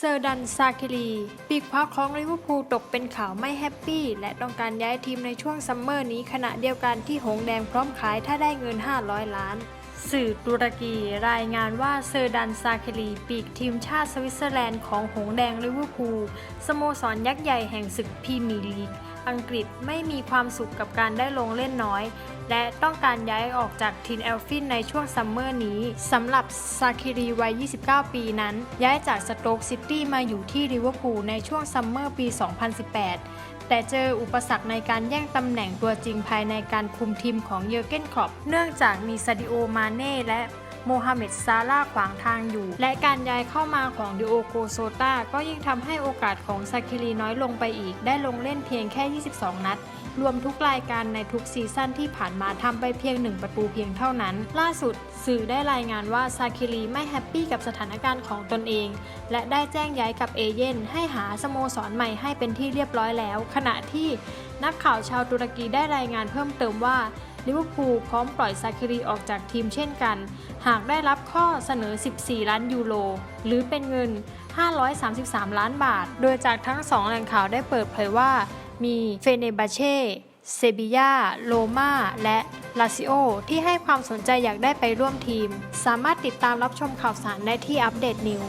เซอร์ดันซาคิลีปีกขวาของลิเวอร์พูลตกเป็นข่าวไม่แฮปปี้ และต้องการย้ายทีมในช่วงซัมเมอร์นี้ขณะเดียวกันที่หงแดงพร้อมขายถ้าได้เงิน 500 ล้าน สื่อตุรกีรายงานว่าเซอร์ดันซาเคลีปีกทีมชาติสวิตเซอร์แลนด์ของหงแดงลิเวอร์พูลสโมสรยักษ์ใหญ่แห่งศึกพรีเมียร์ลีก อังกฤษไม่มีความสุขกับการได้ลงเล่นน้อย และต้องการย้ายออกจากทีนแอลฟินในช่วงซัมเมอร์นี้สำหรับซาคิรีวัย 29 ปีนั้น ย้ายจากสโต๊กซิตี้มาอยู่ที่ลิเวอร์พูลในช่วงซัมเมอร์ปี 2018แต่เจออุปสรรคในการแย่งตำแหน่งตัวจริงภายในการคุมทีมของเยอร์เกนคล็อปเนื่องจากมีซาดิโอ มาเน่และ โมฮัมเหม็ดซาร่าห์ขวางทางอยู่ และการย้ายเข้ามาของดิโอโกโซตาก็ยิ่งทำให้โอกาสของซาคิรีน้อยลงไปอีก ได้ลงเล่นเพียงแค่ 22 นัดรวมทุกรายการในทุกซีซั่นที่ผ่านมาทำไปเพียงหนึ่งประตูเพียงเท่านั้น ล่าสุดสื่อได้รายงานว่าซาคิรีไม่แฮปปี้กับสถานการณ์ของตนเอง และได้แจ้งย้ายกับเอเย่นให้หาสโมสรใหม่ให้เป็นที่เรียบร้อยแล้ว ขณะที่นักข่าวชาวตุรกีได้รายงานเพิ่มเติมว่า ลิเวอร์พูลพร้อมปล่อยซาคิรีออกจากทีมเช่นกัน หากได้รับข้อเสนอ 14 ล้านยูโร หรือเป็นเงิน 533 ล้านบาท โดยจากทั้งสองแหล่งข่าวได้เปิดเผยว่า มีเฟเนบาเช่เซบียาโลมาและลาซิโอที่ให้ความสนใจอยากได้ไปร่วมทีม สามารถติดตามรับชมข่าวสารได้ที่อัปเดตนิว